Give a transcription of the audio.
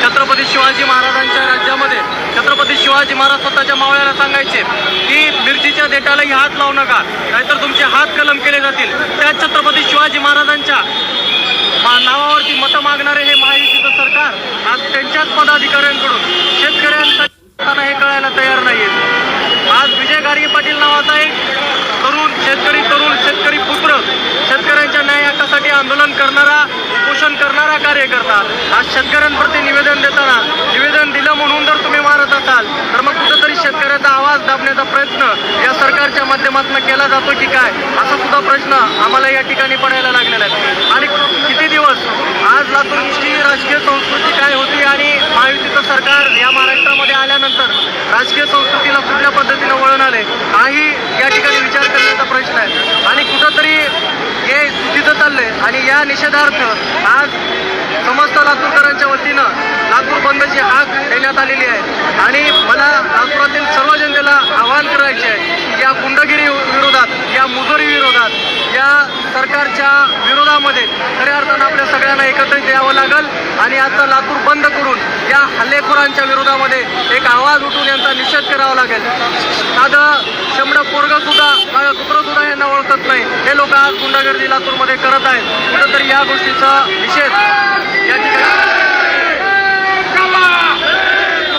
छत्रपती शिवाजी महाराजांच्या राज्यामध्ये छत्रपती शिवाजी महाराज स्वतःच्या मावळ्याला सांगायचे की मिरचीच्या देठालाही हात लावू नका नाहीतर तुमचे हात कलम केले जातील. त्याच छत्रपती शिवाजी महाराजांच्या नावावरती मतं मागणारे हे महायुतीचं सरकार आज त्यांच्याच पदाधिकाऱ्यांकडून शेतकऱ्यांसाठी हे कळायला तयार नाहीये. आज विजय गाडगे पाटील नावाचा एक तरुण शेतकरी तरुण शेतकरी पुत्र शेतकऱ्यांच्या न्याय हक्कासाठी आंदोलन करणारा पोषण करणारा कार्यकर्ता आज शेतकऱ्यांप्रती निवेदन देताना निवेदन दिलं म्हणून जर तुम्ही मारत असाल तर मग कुठंतरी शेतकऱ्याचा आवाज दाबण्याचा प्रयत्न या सरकारच्या केला जातो की काय? असा सुद्धा प्रश्न आम्हाला या ठिकाणी पडायला लागलेला आहे. आणि किती दिवस? आज लातूरची राजकीय संस्कृती काय होती आणि महायुतीचं सरकार या महाराष्ट्रामध्ये आल्यानंतर राजकीय संस्कृतीला कुठल्या पद्धतीनं वळण आले हाही या ठिकाणी विचार करण्याचा प्रश्न आहे. आणि कुठंतरी हे चुकीचं चाललंय. आणि या निषेधार्थ आज समस्त लातूरकरांच्या वतीनं लातूर बंदची हाक देण्यात आलेली आहे आणि मला लातूरातील सर्व जनतेला आवाहन करायचे आहे की या गुंडगिरी विरोधात या मुजोरी विरोधात या सरकारच्या विरोधामध्ये खऱ्या अर्थानं आपल्या सगळ्यांना एकत्रित यावं लागल. आणि आता लातूर बंद करून या हल्लेखोरांच्या विरोधामध्ये एक आवाज उठून यांचा निषेध करावा लागेल. साधं शंभर पोरग सुद्धा कुत्र सुद्धा यांना ओळखत नाही. हे लोक आज गुंडागर्दी लातूरमध्ये करत आहेत. कुठंतरी या गोष्टीचा या